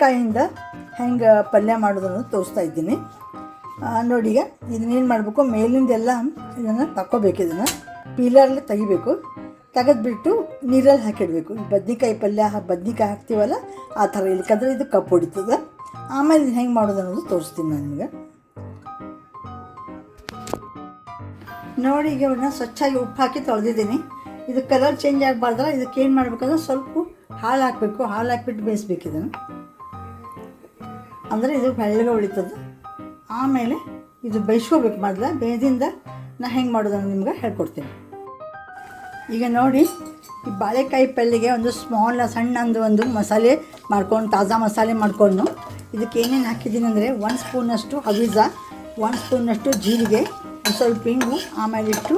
ಬಾಳೆಕಾಯಿಂದ ಹೆಂಗೆ ಪಲ್ಯ ಮಾಡೋದನ್ನು ತೋರಿಸ್ತಾ ಇದ್ದೀನಿ. ನೋಡಿ ಈಗ ಇದನ್ನೇನು ಮಾಡಬೇಕು? ಮೇಲಿಂದೆಲ್ಲ ಇದನ್ನು ತಕ್ಕೋಬೇಕು ಇದನ್ನು. ಪೀಲರಲ್ಲಿ ತೆಗಿಬೇಕು. ತೆಗೆದ್ಬಿಟ್ಟು ನೀರಲ್ಲಿ ಹಾಕಿಡಬೇಕು. ಬದ್ನಿಕಾಯಿ ಪಲ್ಯ ಬದ್ನಿಕಾಯಿ ಹಾಕ್ತೀವಲ್ಲ, ಆ ಥರ ಇಲ್ಕಂದ್ರೆ ಇದು ಕಪ್ಪು ಹೊಡಿತದೆ. ಆಮೇಲೆ ಇದು ಹೆಂಗೆ ಮಾಡೋದು ಅನ್ನೋದು ತೋರಿಸ್ತೀನಿ ನಾನು ನಿಮಗೆ. ನೋಡಿ ಈಗ ಇವನ್ನ ಸ್ವಚ್ಛಾಗಿ ಉಪ್ಪು ಹಾಕಿ ತೊಳೆದಿದ್ದೀನಿ. ಇದು ಕಲರ್ ಚೇಂಜ್ ಆಗಬಾರ್ದಲ್ಲ ಇದಕ್ಕೆ ಏನು ಮಾಡಬೇಕಂದ್ರೆ ಸ್ವಲ್ಪ ಹಾಲು ಹಾಕಬೇಕು. ಹಾಲು ಹಾಕ್ಬಿಟ್ಟು ಬೇಯಿಸ್ಬೇಕು ಇದನ್ನು. ಅಂದರೆ ಇದು ಬೆಳ್ಳಗೆ ಉಳಿತದೆ ಆಮೇಲೆ ಇದು ಬೇಯಿಸ್ಕೋಬೇಕು ಮೊದಲು. ಬೇಯ್ದಿಂದ ನಾ ಹೆಂಗೆ ಮಾಡೋದನ್ನು ನಿಮ್ಗೆ ಹೇಳ್ಕೊಡ್ತೀನಿ. ಈಗ ನೋಡಿ, ಈ ಬಾಳೆಕಾಯಿ ಪಲ್ಯಗೆ ಒಂದು ಸ್ಮಾಲ್ ಸಣ್ಣಂದು ಒಂದು ಮಸಾಲೆ ಮಾಡ್ಕೊಂಡು, ತಾಜಾ ಮಸಾಲೆ ಮಾಡಿಕೊಂಡು, ಇದಕ್ಕೆ ಏನೇನು ಹಾಕಿದ್ದೀನಿ ಅಂದರೆ ಒಂದು ಸ್ಪೂನಷ್ಟು ಹವಿಜ ಒಂದು ಸ್ಪೂನಷ್ಟು ಜೀರಿಗೆ ಸ್ವಲ್ಪ ಹಿಂಗು ಆಮೇಲೆ ಇಟ್ಟು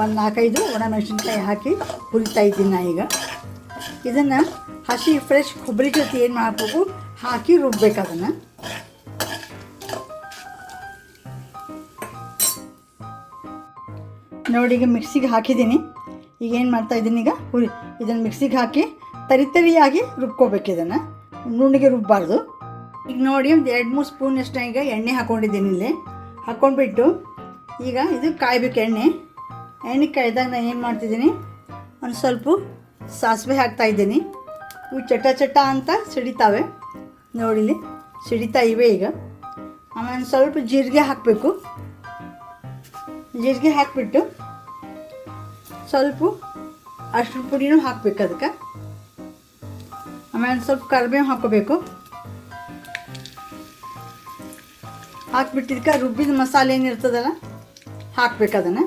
ಒಂದು ನಾಲ್ಕೈದು ಒಣಮೆಣಸಿನ್ಕಾಯಿ ಹಾಕಿ ಹುರಿತಾ ಇದ್ದೀನಿ ನಾ ಈಗ. ಇದನ್ನು ಹಸಿ ಫ್ರೆಶ್ ಕೊಬ್ಬರಿ ಜೊತೆ ಏನು ಮಾಡಬೇಕು? ಹಾಕಿ ರುಬ್ಬೇಕು ಅದನ್ನು ನೋಡಿ, ಈಗ ಮಿಕ್ಸಿಗೆ ಹಾಕಿದ್ದೀನಿ. ಈಗ ಏನು ಮಾಡ್ತಾ ಇದ್ದೀನಿ ಈಗ? ಹುರಿ, ಇದನ್ನು ಮಿಕ್ಸಿಗೆ ಹಾಕಿ ತರಿ ತರಿಯಾಗಿ ರುಬ್ಕೋಬೇಕು ಇದನ್ನು. ನುಣ್ಣಗೆ ರುಬ್ಬಾರ್ದು. ಈಗ ನೋಡಿ, ಒಂದು ಎರಡು ಮೂರು ಸ್ಪೂನಷ್ಟು ಈಗ ಎಣ್ಣೆ ಹಾಕ್ಕೊಂಡಿದ್ದೀನಿ ಇಲ್ಲಿ. ಹಾಕ್ಕೊಂಡ್ಬಿಟ್ಟು ಈಗ ಇದು ಕಾಯಬೇಕು ಎಣ್ಣೆ. ಎಣ್ಣೆ ಕಾಯ್ದಾಗ ನಾನು ಏನು ಮಾಡ್ತಿದ್ದೀನಿ? ಒಂದು ಸ್ವಲ್ಪ ಸಾಸಿವೆ ಹಾಕ್ತಾ ಇದ್ದೀನಿ. ಇವು ಚಟ ಚಟ ಅಂತ ಸಿಡಿತಾವೆ. ನೋಡಿಲಿ ಸಿಡಿತಾ ಇವೆ ಈಗ. ಆಮೇಲೆ ಸ್ವಲ್ಪ ಜೀರಿಗೆ ಹಾಕಬೇಕು. ಜೀರಿಗೆ ಹಾಕಿಬಿಟ್ಟು ಸ್ವಲ್ಪ ಅರ್ಶಿನ ಪುಡಿನೂ ಹಾಕ್ಬೇಕು ಅದಕ್ಕೆ. ಆಮೇಲೆ ಸ್ವಲ್ಪ ಕರಿಬೇವು ಹಾಕೋಬೇಕು ಹಾಕ್ಬಿಟ್ಟು ಇದಕ್ಕೆ ರುಬ್ಬಿದ ಮಸಾಲೆ ಏನಿರ್ತದಲ್ಲ, ಹಾಕ್ಬೇಕು ಅದನ್ನು.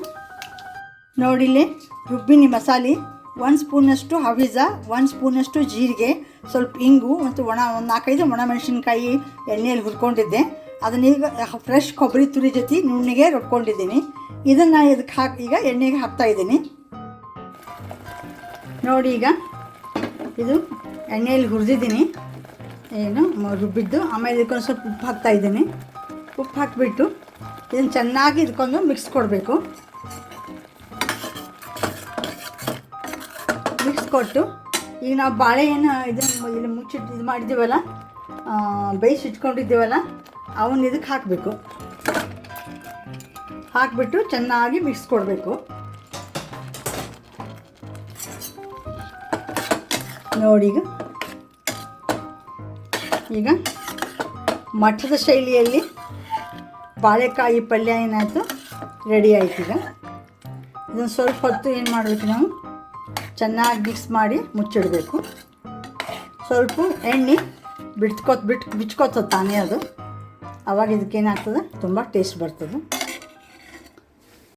ನೋಡಿಲ್ಲಿ, ರುಬ್ಬಿನಿ ಮಸಾಲೆ. ಒಂದು ಸ್ಪೂನಷ್ಟು ಹವಿಜ, ಒಂದು ಸ್ಪೂನಷ್ಟು ಜೀರಿಗೆ, ಸ್ವಲ್ಪ ಇಂಗು ಮತ್ತು ಒಣ ಒಂದು ನಾಲ್ಕೈದು ಒಣ ಮೆಣಸಿನ್ಕಾಯಿ ಎಣ್ಣೆಯಲ್ಲಿ ಹುರ್ಕೊಂಡಿದ್ದೆ. ಅದನ್ನೀಗ ಫ್ರೆಶ್ ಕೊಬ್ಬರಿ ತುರಿ ಜೊತೆ ನುಣ್ಣಿಗೆ ರುಬ್ಕೊಂಡಿದ್ದೀನಿ. ಇದನ್ನು ಇದಕ್ಕೆ ಹಾಕಿ ಈಗ ಎಣ್ಣೆಗೆ ಹಾಕ್ತಾ ಇದ್ದೀನಿ. ನೋಡಿ ಈಗ ಇದು ಎಣ್ಣೆಯಲ್ಲಿ ಹುರಿದಿದ್ದೀನಿ. ಏನು ರುಬ್ಬಿದ್ದು, ಆಮೇಲೆ ಇದಕ್ಕೊಂದು ಸ್ವಲ್ಪ ಉಪ್ಪು ಹಾಕ್ತಾಯಿದ್ದೀನಿ ಉಪ್ಪು ಹಾಕಿಬಿಟ್ಟು ಇದನ್ನು ಚೆನ್ನಾಗಿ ಇದಕ್ಕೊಂದು ಮಿಕ್ಸ್ ಕೊಡಬೇಕು. ಕೊಟ್ಟು ಈಗ ನಾವು ಬಾಳೆಹಣ್ಣು ಇದನ್ನು ಇಲ್ಲಿ ಮುಚ್ಚಿಟ್ಟು ಇದು ಮಾಡಿದ್ದೀವಲ್ಲ ಬೇಯಿಸಿ ಇಟ್ಕೊಂಡಿದ್ದೀವಲ್ಲ, ಅವನ್ನ ಇದಕ್ಕೆ ಹಾಕಬೇಕು. ಹಾಕಿಬಿಟ್ಟು ಚೆನ್ನಾಗಿ ಮಿಕ್ಸ್ ಕೊಡಬೇಕು ನೋಡಿ ಈಗ. ಈಗ ಮಠದ ಶೈಲಿಯಲ್ಲಿ ಬಾಳೆಕಾಯಿ ಪಲ್ಯ ಏನಾಯಿತು, ರೆಡಿ ಆಯ್ತು ಈಗ. ಇದನ್ನು ಸ್ವಲ್ಪ ಹೊತ್ತು ಏನು ಮಾಡಬೇಕು ನಾವು? ಚೆನ್ನಾಗಿ ಮಿಕ್ಸ್ ಮಾಡಿ ಮುಚ್ಚಿಡಬೇಕು. ಸ್ವಲ್ಪ ಎಣ್ಣೆ ಬಿಡ್ಕೋತ್ ಬಿಟ್ಟು ಬಿಚ್ಕೋತದೆ ತಾನೇ ಅದು. ಅವಾಗ ಇದಕ್ಕೇನಾಗ್ತದೆ? ತುಂಬ ಟೇಸ್ಟ್ ಬರ್ತದೆ.